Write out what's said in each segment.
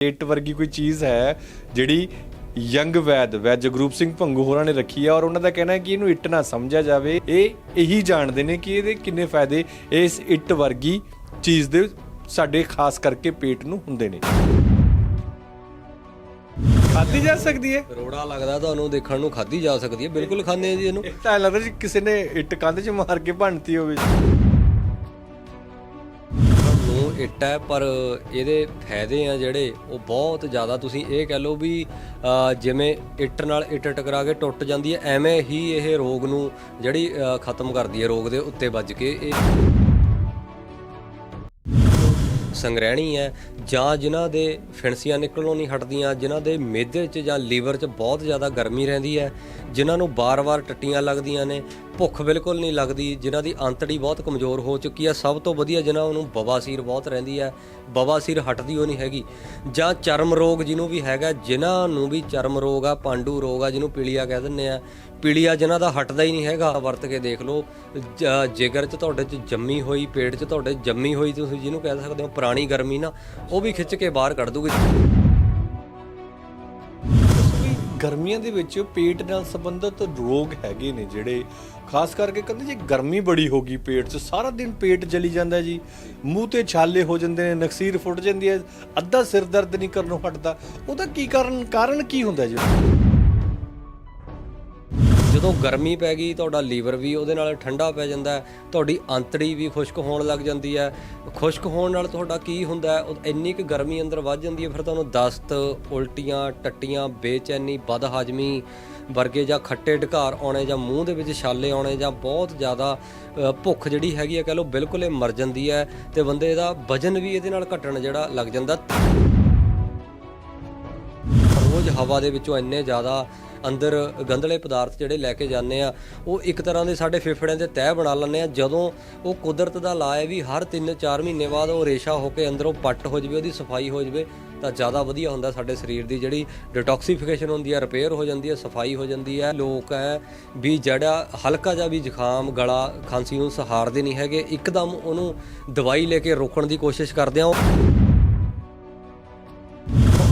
ਇੱਟ ਵਰਗੀ ਕੋਈ ਚੀਜ਼ ਹੈ ਜਿਹੜੀ ਯੰਗ ਵੈਦ ਵੈਦ ਜਗਰੂਪ ਸਿੰਘ ਭੰਗੂ ਹੋਰਾਂ ਨੇ ਰੱਖੀ ਹੈ ਔਰ ਉਹਨਾਂ ਦਾ ਕਹਿਣਾ ਹੈ ਕਿ ਇਹਨੂੰ ਇੱਟ ਨਾ ਸਮਝਿਆ ਜਾਵੇ। ਇਹ ਇਹੀ ਜਾਣਦੇ ਨੇ ਕਿ ਇਹਦੇ ਕਿੰਨੇ ਫਾਇਦੇ ਇਸ ਇੱਟ ਵਰਗੀ ਚੀਜ਼ ਦੇ ਸਾਡੇ ਖਾਸ ਕਰਕੇ ਪੇਟ ਨੂੰ ਹੁੰਦੇ ਨੇ। ਖਾਧੀ ਜਾ ਸਕਦੀ ਹੈ? ਰੋੜਾ ਲੱਗਦਾ ਤੁਹਾਨੂੰ ਦੇਖਣ ਨੂੰ ਖਾਧੀ ਜਾ ਸਕਦੀ ਹੈ। ਬਿਲਕੁਲ ਖਾਂਦੇ ਆ ਜੀ ਇਹਨੂੰ। ਇਹ ਤਾਂ ਲੱਗਦਾ ਜੀ ਕਿਸੇ ਨੇ ਇੱਟ ਕੰਧ 'ਚ ਮਾਰ ਕੇ ਭੰਨਤੀ ਹੋਵੇ। ਇੱਟ ਹੈ, ਪਰ ਇਹਦੇ ਫਾਇਦੇ ਆ ਜਿਹੜੇ, ਉਹ ਬਹੁਤ ਜ਼ਿਆਦਾ। ਤੁਸੀਂ ਇਹ ਕਹਿ ਲਓ ਵੀ ਜਿਵੇਂ ਇੱਟ ਨਾਲ ਇੱਟ ਟਕਰਾ ਕੇ ਟੁੱਟ ਜਾਂਦੀ ਹੈ, ਐਵੇਂ ਹੀ ਇਹ ਰੋਗ ਨੂੰ ਜਿਹੜੀ ਖਤਮ ਕਰਦੀ ਹੈ ਰੋਗ ਦੇ ਉੱਤੇ ਵੱਜ ਕੇ। ਇਹ ਸੰਗ੍ਰਹਿਣੀ ਹੈ, ਜਾਂ ਜਿਨ੍ਹਾਂ ਦੇ ਫਿਣਸੀਆਂ ਨਿਕਲਣੋਂ ਨਹੀਂ ਹਟਦੀਆਂ, ਜਿਨ੍ਹਾਂ ਦੇ ਮਿਹਦੇ 'ਚ ਜਾਂ ਲੀਵਰ 'ਚ ਬਹੁਤ ਜ਼ਿਆਦਾ ਗਰਮੀ ਰਹਿੰਦੀ ਹੈ, ਜਿਨ੍ਹਾਂ ਨੂੰ ਬਾਰ-ਬਾਰ ਟੱਟੀਆਂ ਲੱਗਦੀਆਂ ਨੇ, ਭੁੱਖ ਬਿਲਕੁਲ ਨਹੀਂ ਲੱਗਦੀ, ਜਿਨ੍ਹਾਂ ਦੀ ਅੰਤੜੀ ਬਹੁਤ ਕਮਜ਼ੋਰ ਹੋ ਚੁੱਕੀ ਹੈ, ਸਭ ਤੋਂ ਵਧੀਆ ਜਿਨ੍ਹਾਂ ਨੂੰ ਬਵਾਸੀਰ ਬਹੁਤ ਰਹਿੰਦੀ ਹੈ, ਬਵਾਸੀਰ ਹਟਦੀ ਉਹ ਨਹੀਂ ਹੈਗੀ, ਜਾਂ ਚਰਮ ਰੋਗ ਜਿਹਨੂੰ ਵੀ ਹੈਗਾ, ਜਿਨ੍ਹਾਂ ਨੂੰ ਵੀ ਚਰਮ ਰੋਗ ਆ, ਪਾਂਡੂ ਰੋਗ ਆ, ਜਿਹਨੂੰ ਪੀਲੀਆ ਕਹਿ ਦਿੰਦੇ ਆ, ਪੀਲੀਆ ਜਿਨ੍ਹਾਂ ਦਾ ਹਟਦਾ ਹੀ ਨਹੀਂ ਹੈਗਾ, ਵਰਤ ਕੇ ਦੇਖ ਲਓ ਜਿਗਰ 'ਚ ਤੁਹਾਡੇ 'ਚ ਜੰਮੀ ਹੋਈ, ਪੇਟ 'ਚ ਤੁਹਾਡੇ ਜੰਮੀ ਹੋਈ, ਤੁਸੀਂ ਜਿਹਨੂੰ ਕਹਿ ਸਕਦੇ ਹੋ ਪੁਰਾਣੀ ਗਰਮੀ ਨਾ, ਉਹ ਵੀ ਖਿੱਚ ਕੇ ਬਾਹਰ ਕੱਢ ਦੂਗੀ। ਗਰਮੀਆਂ ਦੇ ਵਿੱਚ ਪੇਟ ਨਾਲ ਸੰਬੰਧਿਤ ਰੋਗ ਹੈਗੇ ਨੇ ਜਿਹੜੇ, ਖਾਸ ਕਰਕੇ ਕਹਿੰਦੇ ਜੀ ਗਰਮੀ ਬੜੀ ਹੋ ਗਈ ਪੇਟ 'ਚ, ਸਾਰਾ ਦਿਨ ਪੇਟ ਜਲੀ ਜਾਂਦਾ ਜੀ। ਮੂੰਹ ਤੇ ਛਾਲੇ ਹੋ ਜਾਂਦੇ ਨੇ, ਨਕਸੀਰ ਫੁੱਟ ਜਾਂਦੀ ਹੈ, ਅੱਧਾ ਸਿਰ ਦਰਦ ਨਹੀਂ ਕਰਨੋਂ ਹਟਦਾ। ਉਹਦਾ ਕੀ ਕਾਰਨ ਕਾਰਨ ਕੀ ਹੁੰਦਾ ਜੀ? ਜਦੋਂ ਗਰਮੀ ਪੈ ਗਈ, ਤੁਹਾਡਾ ਲੀਵਰ ਵੀ ਉਹਦੇ ਨਾਲ ਠੰਡਾ ਪੈ ਜਾਂਦਾ ਹੈ, ਤੁਹਾਡੀ ਅੰਤੜੀ ਵੀ ਖੁਸ਼ਕ ਹੋਣ ਲੱਗ ਜਾਂਦੀ ਹੈ। ਖੁਸ਼ਕ ਹੋਣ ਨਾਲ ਤੁਹਾਡਾ ਕੀ ਹੁੰਦਾ ਹੈ? ਉਹ ਇੰਨੀ ਕੁ ਗਰਮੀ ਅੰਦਰ ਵੱਧ ਜਾਂਦੀ ਹੈ, ਫਿਰ ਤੁਹਾਨੂੰ ਦਸਤ, ਉਲਟੀਆਂ, ਟੱਟੀਆਂ, ਬੇਚੈਨੀ ਬਦ ਹਾਜ਼ਮੀ ਵਰਗੇ ਜਾਂ ਖੱਟੇ ਢਕਾਰ ਆਉਣੇ ਜਾਂ ਮੂੰਹ ਦੇ ਵਿੱਚ ਛਾਲੇ ਆਉਣੇ ਜਾਂ ਬਹੁਤ ਜ਼ਿਆਦਾ ਭੁੱਖ ਜਿਹੜੀ ਹੈਗੀ ਹੈ, ਕਹ ਲਓ ਬਿਲਕੁਲ ਇਹ ਮਰ ਜਾਂਦੀ ਹੈ ਤੇ ਬੰਦੇ ਦਾ ਵਜਨ ਵੀ ਇਹਦੇ ਨਾਲ ਘਟਣ ਜਿਹੜਾ ਲੱਗ ਜਾਂਦਾ। ਰੋਜ਼ ਹਵਾ ਦੇ ਵਿੱਚੋਂ ਇੰਨੇ ਜ਼ਿਆਦਾ ਅੰਦਰ ਗੰਧਲੇ ਪਦਾਰਥ ਜਿਹੜੇ ਲੈ ਕੇ ਜਾਂਦੇ ਆ, ਉਹ ਇੱਕ ਤਰ੍ਹਾਂ ਦੇ ਸਾਡੇ ਫੇਫੜਿਆਂ ਦੇ ਤਹਿ ਬਣਾ ਲੈਂਦੇ ਆ। ਜਦੋਂ ਉਹ ਕੁਦਰਤ ਦਾ ਲਾ ਹੈ ਵੀ ਹਰ 3-4 ਮਹੀਨੇ ਬਾਅਦ ਉਹ ਰੇਸ਼ਾ ਹੋ ਕੇ ਅੰਦਰੋਂ ਪੱਟ ਹੋ ਜਵੇ, ਉਹਦੀ ਸਫ਼ਾਈ ਹੋ ਜਵੇ, ਤਾਂ ਜ਼ਿਆਦਾ ਵਧੀਆ ਹੁੰਦਾ ਸਾਡੇ ਸਰੀਰ ਦੀ ਜਿਹੜੀ ਡਿਟੌਕਸੀਫਿਕੇਸ਼ਨ ਹੁੰਦੀ ਹੈ ਰਿਪੇਅਰ ਹੋ ਜਾਂਦੀ ਹੈ ਸਫ਼ਾਈ ਹੋ ਜਾਂਦੀ ਹੈ ਲੋਕ ਹੈ ਵੀ ਜਿਹੜਾ ਹਲਕਾ ਜਿਹਾ ਵੀ ਜ਼ੁਕਾਮ, ਗਲਾ, ਖਾਂਸੀ ਨੂੰ ਸਹਾਰਦੇ ਨਹੀਂ ਹੈਗੇ, ਇੱਕਦਮ ਉਹਨੂੰ ਦਵਾਈ ਲੈ ਕੇ ਰੋਕਣ ਦੀ ਕੋਸ਼ਿਸ਼ ਕਰਦੇ ਆ। ਉਹ